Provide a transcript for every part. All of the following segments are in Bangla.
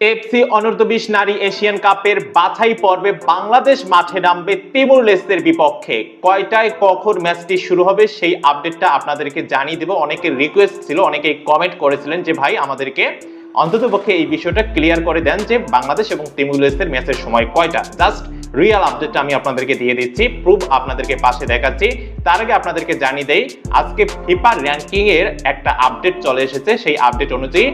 এফসি অনূর্ধ্ব বিশ নারী এশিয়ান কাপের বাছাই পর্বে বাংলাদেশ মাঠে নামবে তিমুর লেস্তের বিপক্ষে। কয়টায়, কখন ম্যাচটি শুরু হবে সেই আপডেটটা আপনাদেরকে জানিয়ে দেব। অনেকের রিকোয়েস্ট ছিল অনেকে কমেন্ট করেছিলেন যে, ভাই, আমাদেরকে অন্ততপক্ষে এই বিষয়টা ক্লিয়ার করে দেন যে, বাংলাদেশ এবং তিমুর লেস্তের ম্যাচের সময় কয়টা? জাস্ট রিয়েল আপডেটটা আমি আপনাদেরকে দিয়ে দিচ্ছি প্রুফ আপনাদেরকে পাশে দেখাচ্ছি। তার আগে আপনাদেরকে জানিয়ে দেই, আজকে ফিফা র্যাঙ্কিং এর একটা আপডেট চলে এসেছে। সেই আপডেট অনুযায়ী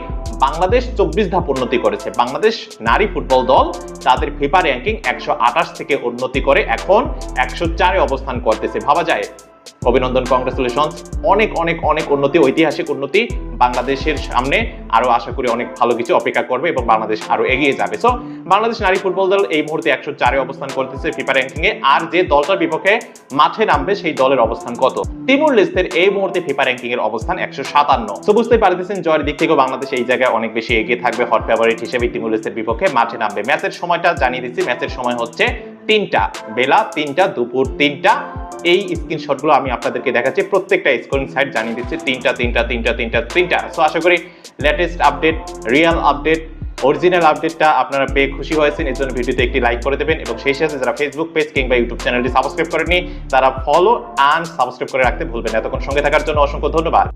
বাংলাদেশ চব্বিশ ধাপ উন্নতি করেছে। বাংলাদেশ নারী ফুটবল দল তাদের ফিফা র্যাঙ্কিং একশো আঠাশ থেকে উন্নতি করে এখন একশো চারে অবস্থান করতেছে। ভাবা যায় অভিনন্দন কংগ্রেচুলেশন অনেক অনেক অনেক উন্নতি, ঐতিহাসিক উন্নতি বাংলাদেশের সামনে আরও আশা করি অনেক ভালো কিছু অপেক্ষা করবে এবং বাংলাদেশ আরও এগিয়ে যাবে। সো বাংলাদেশ নারী ফুটবল দল এই মুহূর্তে একশো চারে অবস্থান করতেছে ফিফা র্যাঙ্কিং এ আর যে দলটার বিপক্ষে মাঠে নামবে সেই দলের অবস্থান কত? তিমুর লিস্টের এই মুহূর্তে ফিফা র্যাঙ্কিং এর অবস্থান একশো সাতান্ন। তো বুঝতেই পারতেছেন, জয়ের দিক থেকেও বাংলাদেশ এই জায়গায় অনেক বেশি এগিয়ে থাকবে হট ফেভারিট হিসেবে তিমুর লিস্টের বিপক্ষে মাঠে নামবে। ম্যাচের সময়টা জানিয়ে দিচ্ছি ম্যাচের সময় হচ্ছে তিনটা বেলা, তিনটা দুপুর তিনটা। এই স্ক্রিনশটগুলো আমি আপনাদেরকে দেখাচ্ছি। প্রত্যেকটা স্ক্রিন সাইট জানিয়ে দিচ্ছে। তিনটা তিনটা তিনটা তিনটা তিনটা। সো আশা করি latest update real update original আপডেটটা আপনারা পেয়ে খুশি হয়েছেন। এর জন্য ভিডিওতে একটি লাইক করে দেবেন এবং সেই সাথে যারা ফেসবুক পেজ কিংবা ইউটিউব চ্যানেলটি সাবস্ক্রাইব করেনি তারা ফলো অ্যান্ড সাবস্ক্রাইব করে রাখতে ভুলবেন। এতক্ষণ সঙ্গে থাকার জন্য অসংখ্য ধন্যবাদ।